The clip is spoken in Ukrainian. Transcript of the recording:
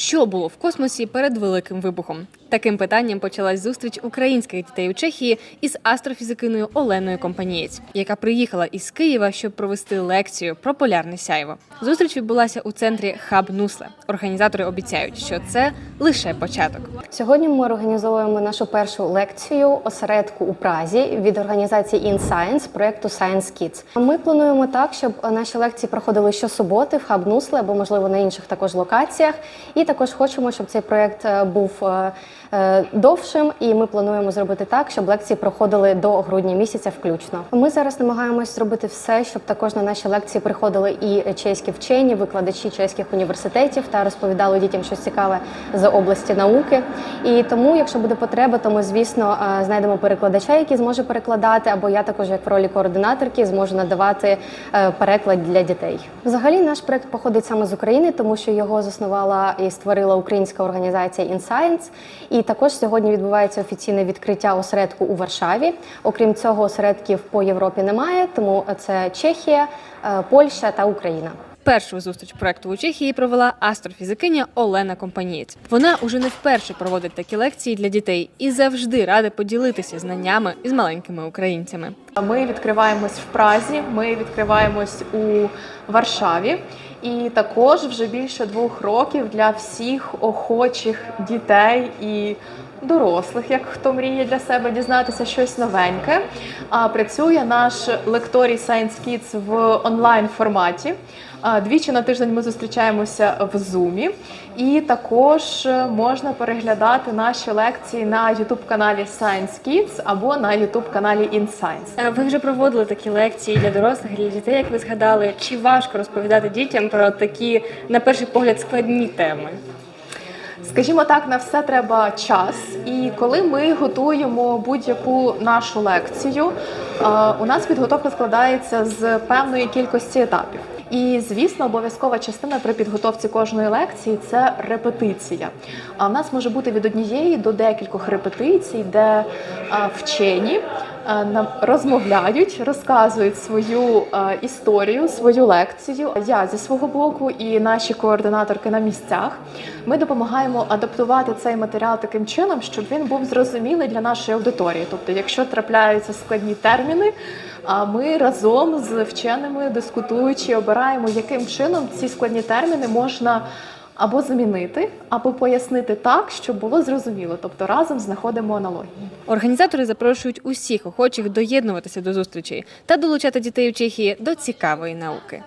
Що було в космосі перед великим вибухом? Таким питанням почалась зустріч українських дітей у Чехії із астрофізикиною Оленою Компанієць, яка приїхала із Києва, щоб провести лекцію про полярне сяйво. Зустріч відбулася у центрі Хаб Нусле. Організатори обіцяють, що це лише початок. Сьогодні ми організовуємо нашу першу лекцію осередку у Празі від організації InScience проекту Science Kids. Ми плануємо так, щоб наші лекції проходили щосуботи в Хаб Нусле або можливо на інших також локаціях. І також хочемо, щоб цей проект е, був е, довшим, і ми плануємо зробити так, щоб лекції проходили до грудня місяця включно. Ми зараз намагаємось зробити все, щоб також на наші лекції приходили і чеські вчені, викладачі чеських університетів та розповідали дітям щось цікаве з області науки. І тому, якщо буде потреба, то ми, звісно, е, знайдемо перекладача, який зможе перекладати, або я також, як в ролі координаторки, зможу надавати е, переклад для дітей. Взагалі, наш проект походить саме з України, тому що його заснувала і створила українська організація InScience. І також сьогодні відбувається офіційне відкриття осередку у Варшаві. Окрім цього, осередків по Європі немає, тому це Чехія, е, Польща та Україна. Першу зустріч проекту у Чехії провела астрофізикиня Олена Компанієць. Вона уже не вперше проводить такі лекції для дітей і завжди рада поділитися знаннями із маленькими українцями. Ми відкриваємось в Празі, ми відкриваємось у Варшаві, і також вже більше двох років для всіх охочих дітей і дорослих, як хто мріє для себе дізнатися щось новеньке. А працює наш лекторій Science Kids в онлайн форматі. Двічі на тиждень ми зустрічаємося в Zoom. І також е, можна переглядати наші лекції на youtube каналі Science Kids або на youtube каналі InScience. Е, Ви вже проводили такі лекції для дорослих, для дітей, як ви згадали. Чи важко розповідати дітям про такі, на перший погляд, складні теми? Скажімо так, на все треба час. І коли ми готуємо будь-яку нашу лекцію, е, у нас підготовка складається з певної кількості етапів. І звісно, обов'язкова частина при підготовці кожної лекції це репетиція. А в нас може бути від однієї до декількох репетицій, де е, вчені розмовляють, розказують свою е, історію, свою лекцію. Я зі свого боку і наші координаторки на місцях. Ми допомагаємо адаптувати цей матеріал таким чином, щоб він був зрозумілий для нашої аудиторії. Тобто, якщо трапляються складні терміни, а ми разом з вченими дискутуючи обираємо, яким чином ці складні терміни можна. Або замінити, або пояснити так, щоб було зрозуміло. Тобто разом знаходимо аналогії. Організатори запрошують усіх охочих доєднуватися до зустрічей та долучати дітей у Чехії до цікавої науки.